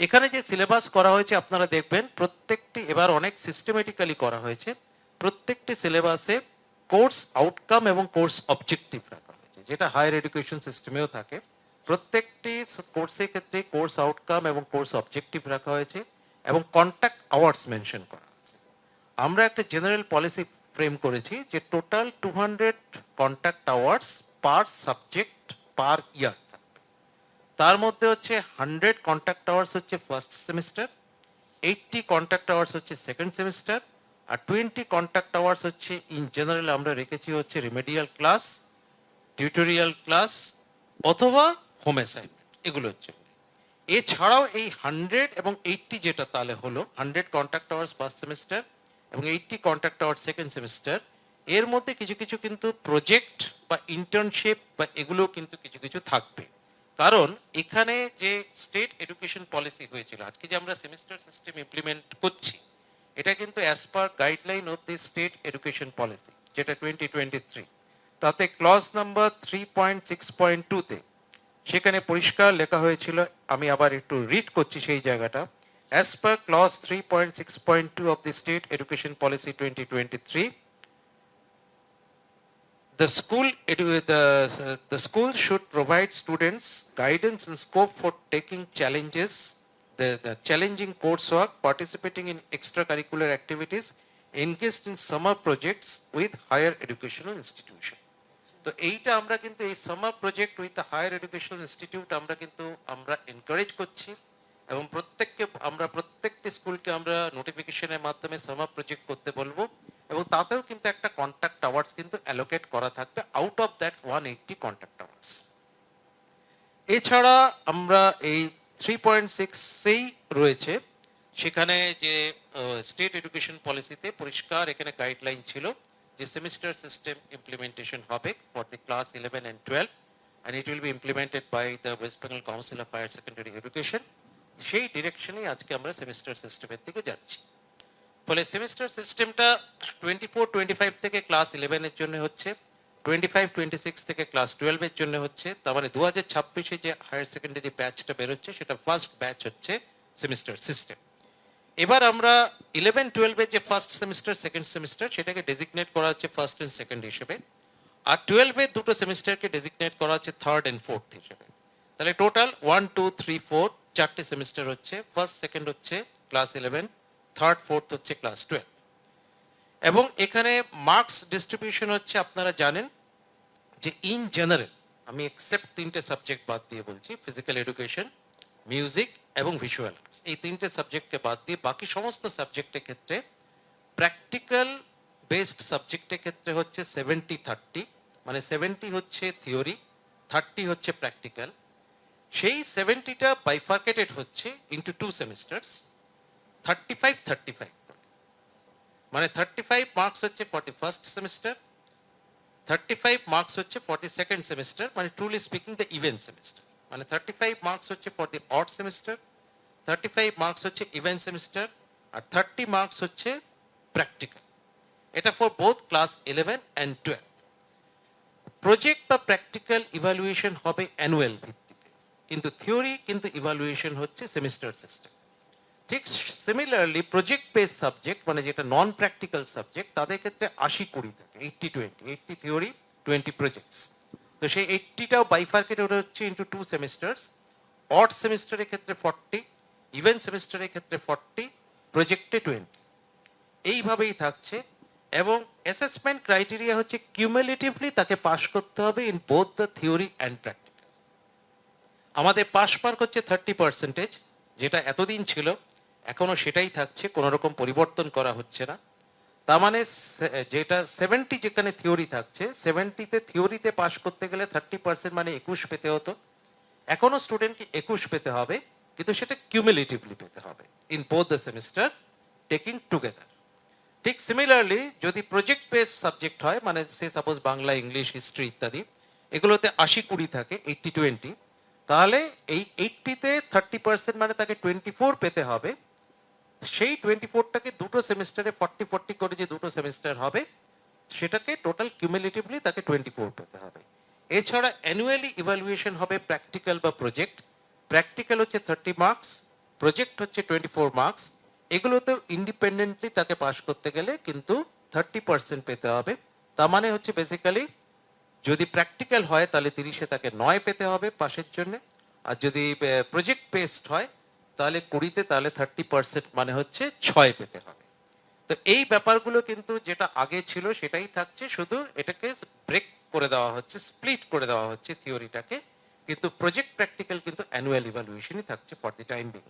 এখানে যে সিলেবাস করা হয়েছে, আপনারা দেখবেন প্রত্যেকটি, এবার অনেক সিস্টেমেটিক্যালি করা হয়েছে, প্রত্যেকটি সিলেবাসে কোর্স আউটকাম এবং কোর্স অবজেক্টিভ রাখা হয়েছে, যেটা হায়ার এডুকেশন সিস্টেমেও থাকে। প্রত্যেকটি কোর্সের ক্ষেত্রে কোর্স আউটকাম এবং কোর্স অবজেক্টিভ রাখা হয়েছে এবং কন্ট্যাক্ট আওয়ার্স মেনশন করা হয়েছে। আমরা একটা জেনারেল পলিসি ফ্রেম করেছি যে total two hundred contact hours per subject per year তার মধ্যে হচ্ছে হান্ড্রেড কন্ট্যাক্ট আওয়ার্স হচ্ছে first semester eighty contact hours হচ্ছে সেকেন্ড সেমিস্টার আর টোয়েন্টি কন্ট্যাক্ট আওয়ার্স হচ্ছে ইন জেনারেল আমরা রেখেছি হচ্ছে রিমেডিয়াল ক্লাস টিউটোরিয়াল ক্লাস অথবা হোম অ্যাসাইনমেন্ট এগুলো হচ্ছে। এছাড়াও এই হান্ড্রেড এবং এইটটি যেটা তাহলে হলো hundred contact hours first semester এবং eighty contact hours second semester এর মধ্যে কিছু কিছু কিন্তু প্রজেক্ট বা ইন্টার্নশিপ বা এগুলো কিন্তু কিছু কিছু থাকবে। কারণ এখানে যে স্টেট এডুকেশন পলিসি হয়েছিল, আজকে যে আমরা সেমিস্টার সিস্টেম ইমপ্লিমেন্ট করছি, এটা কিন্তু as per guideline of the state education policy যেটা টোয়েন্টি টোয়েন্টি থ্রি তাতে clause number three point six point টুতে সেখানে পরিষ্কার লেখা হয়েছিল, আমি আবার একটু রিড করছি সেই জায়গাটা as per clause three point six point two of the state education policy twenty twenty three The school, edu- the, the school should provide students guidance and scope for taking challenges, the, the challenging coursework, participating in extracurricular activities, engaged in summer projects with higher educational institution. তো এইটা আমরা কিন্তু এই summer project with higher educational institute আমরা কিন্তু আমরা encourage করছি এবং প্রত্যেককে, আমরা প্রত্যেকটি স্কুলকে আমরা নোটিফিকেশনের মাধ্যমে সামার প্রজেক্ট করতে বলব এবং তাতেও কিন্তু একটা কন্ট্যাক্ট আওয়ার্স কিন্তু অ্যালোকেট করা থাকবে out of that one eighty contact hours এছাড়া আমরা এই থ্রি পয়েন্ট সিক্সেই রয়েছে, সেখানে যে স্টেট এডুকেশন পলিসিতে পরিষ্কার এখানে গাইডলাইন ছিল যে সেমিস্টার সিস্টেম ইমপ্লিমেন্টেশন হবে for the class eleven and twelve and it will be implemented by the West Bengal council of higher secondary education সেই ডিরেকশনেই আজকে আমরা সেমিস্টার সিস্টেমের দিকে যাচ্ছি। ফলে সেমিস্টার সিস্টেমটা টোয়েন্টি ফোর টোয়েন্টি ফাইভ থেকে ক্লাস ইলেভেনের জন্য হচ্ছে টোয়েন্টি ফাইভ টোয়েন্টি সিক্স থেকে ক্লাস টুয়েলভের জন্য হচ্ছে, তার মানে দু হাজার ছাব্বিশে যে হায়ার সেকেন্ডারি ব্যাচটা বেরোচ্ছে, সেটা ফার্স্ট ব্যাচ হচ্ছে সেমিস্টার সিস্টেম এবার আমরা ইলেভেন টুয়েলভের যে ফার্স্ট সেমিস্টার সেকেন্ড সেমিস্টার সেটাকে ডেজিগনেট করা হচ্ছে ফার্স্ট এন্ড সেকেন্ড হিসেবে। আর টুয়েলভের দুটো সেমিস্টারকে ডেজিগনেট করা হচ্ছে থার্ড এন্ড ফোর্থ হিসেবে। তাহলে total one two three four চারটে সেমিস্টার হচ্ছে ফার্স্ট সেকেন্ড হচ্ছে ক্লাস ইলেভেন থার্ড ফোর্থ হচ্ছে ক্লাস টুয়েলভ এবং এখানে মার্কস ডিস্ট্রিবিউশন হচ্ছে, আপনারা জানেন যে ইন জেনারেল আমি এক্সেপ্ট তিনটে সাবজেক্ট বাদ দিয়ে বলছি ফিজিক্যাল এডুকেশন মিউজিক এবং ভিজুয়াল আর্টস এই তিনটে সাবজেক্টকে বাদ দিয়ে বাকি সমস্ত সাবজেক্টের ক্ষেত্রে প্র্যাকটিক্যাল বেসড সাবজেক্টের ক্ষেত্রে হচ্ছে সেভেন্টি থার্টি মানে সেভেন্টি হচ্ছে থিওরি থার্টি হচ্ছে প্র্যাকটিক্যাল সেই সেভেন্টিটা বাইফার্কেটেড হচ্ছে into two semesters thirty five thirty five মানে থার্টি ফাইভ মার্কস হচ্ছে for the first semester thirty five marks হচ্ছে ফর্টি সেকেন্ড সেমিস্টার মানে truly speaking the even semester মানে থার্টি ফাইভ মার্কস হচ্ছে for the odd semester thirty five marks হচ্ছে even semester আর thirty marks হচ্ছে practical এটা for both class eleven and twelve project বা practical evaluation হবে annual ভিত্তিতে। কিন্তু থিওরি কিন্তু ইভালুয়েশন হচ্ছে সেমিস্টার সিস্টেম ঠিক সিমিলারলি প্রজেক্ট বেস সাবজেক্ট মানে যেটা নন প্র্যাকটিক্যাল সাবজেক্ট তাদের ক্ষেত্রে আশি কুড়ি থাকে eighty twenty eighty theory twenty projects তো সেই এইটটিটাও বাইফার্কেটেড হচ্ছে ইন্টু টু সেমিস্টার্স অড সেমিস্টারের ক্ষেত্রে ফর্টি ইভেন সেমিস্টারের ক্ষেত্রে ফর্টি প্রজেক্টে টোয়েন্টি এইভাবেই থাকছে, এবং অ্যাসেসমেন্ট ক্রাইটেরিয়া হচ্ছে কিউমুলেটিভলি তাকে পাশ করতে হবে in both the theory and practical আমাদের পাস মার্ক হচ্ছে থার্টি পার্সেন্টেজ যেটা এতদিন ছিল, এখনও সেটাই থাকছে, কোনো রকম পরিবর্তন করা হচ্ছে না। তার মানে যেটা সেভেন্টি যেখানে থিওরি থাকছে সেভেন্টিতে থিওরিতে পাশ করতে গেলে থার্টি পার্সেন্ট মানে একুশ পেতে হতো। এখনও স্টুডেন্টকে একুশ পেতে হবে, কিন্তু সেটা কিউমুলেটিভলি পেতে হবে in both the semester taking together ঠিক সিমিলারলি যদি প্রজেক্ট বেস সাবজেক্ট হয় মানে সে সাপোজ বাংলা, ইংলিশ হিস্ট্রি ইত্যাদি, এগুলোতে আশি কুড়ি থাকে এইটটি টোয়েন্টি তাহলে এই এইটটিতে থার্টি পার্সেন্ট মানে তাকে টোয়েন্টি ফোর পেতে হবে। সেই টোয়েন্টি ফোরটাকে দুটো সেমিস্টারে ফর্টি ফর্টি করে যে দুটো সেমিস্টার হবে, সেটাকে টোটাল কিউমুলেটিভলি তাকে টোয়েন্টি ফোর পেতে হবে। এছাড়া অ্যানুয়ালি ইভালুয়েশন হবে প্র্যাকটিক্যাল বা প্রজেক্ট প্র্যাকটিক্যাল হচ্ছে থার্টি মার্কস প্রজেক্ট হচ্ছে টোয়েন্টি ফোর মার্কস এগুলোতেও ইন্ডিপেন্ডেন্টলি তাকে পাশ করতে গেলে কিন্তু থার্টি পার্সেন্ট পেতে হবে। তার মানে হচ্ছে বেসিক্যালি যদি প্র্যাকটিক্যাল হয়, তাহলে তিরিশে তাকে নয় পেতে হবে পাশের জন্য। আর যদি প্রজেক্ট বেসড হয়, তাহলে কুড়িতে, তাহলে থার্টি পার্সেন্ট মানে হচ্ছে ছয় পেতে হবে। তো এই ব্যাপারগুলো কিন্তু যেটা আগে ছিল, সেটাই থাকছে। শুধু এটাকে ব্রেক করে দেওয়া হচ্ছে স্প্লিট করে দেওয়া হচ্ছে থিওরিটাকে কিন্তু প্রজেক্ট প্র্যাকটিক্যাল কিন্তু অ্যানুয়াল ইভ্যালুয়েশনই থাকছে ফর দি টাইম বিং